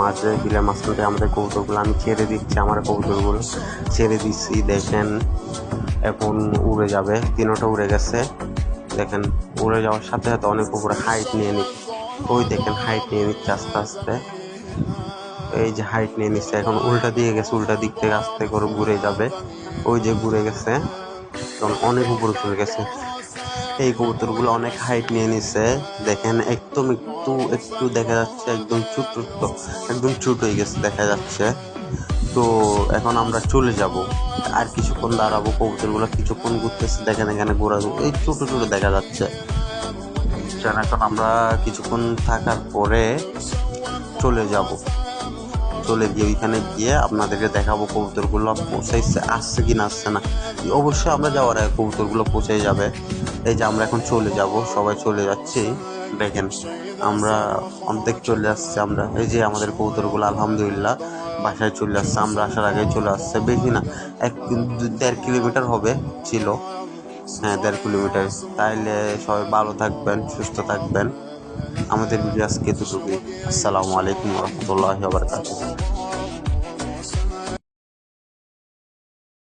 মাঝে বিলের মাঝখানে আমাদের কবুতরগুলো আমি ছেড়ে দিচ্ছি, আমার কবুতরগুলো ছেড়ে দিচ্ছি, দেখেন। এখন উড়ে যাবে, তিনোটা উড়ে গেছে। দেখেন, উড়ে যাওয়ার সাথে সাথে অনেক উপরে হাইট নিয়ে নিচ্ছে ওই দেখেন হাইট নিয়ে নিচ্ছে আস্তে আস্তে। এই যে হাইট নিয়ে নিচ্ছে, এখন উল্টা দিয়ে গেছে, উল্টা দিক থেকে আস্তে করে ঘুরে যাবে। ওই যে ঘুরে গেছে, এখন অনেক উপরে চলে গেছে। এই কবুতরগুলো অনেক হাইট নিয়ে নিছে। দেখেন, একদম একটু একটু দেখা যাচ্ছে একদম ছোট একদম ছোট হয়ে গেছে দেখা যাচ্ছে। তো এখন আমরা চলে যাব। আর কিছুক্ষণ দাঁড়াবো কবুতরগুলো, কিছুক্ষণ ঘুরতেছে, দেখেন এখানে ঘোরা এই ছোট ছোট দেখা যাচ্ছে। এখন আমরা কিছুক্ষণ থাকার পরে চলে যাব। চলে গিয়ে ওইখানে গিয়ে আপনাদেরকে দেখাবো কবুতরগুলো পৌঁছাইছে, আসছে কি না আসছে না। অবশ্যই আমরা যাওয়ার আগে কবুতরগুলো পৌঁছে যাবে। এই যে আমরা এখন চলে যাব, সবাই চলে যাচ্ছি। দেখেন, আমরা অর্ধেক চলে আসছে, আমরা এই যে আমাদের কৌতরগুলো আলহামদুলিল্লাহ, বাসায় চলে আসছে, আমরা আসার আগে চলে আসছে। বেশি না, এক দেড় কিলোমিটার হবে, ছিল। হ্যাঁ দেড় কিলোমিটার। তাইলে সবাই ভালো থাকবেন, সুস্থ থাকবেন। আমাদের ভিডিও আজকে এতটুকুই। আসসালামু আলাইকুম রহমতুল্লাহ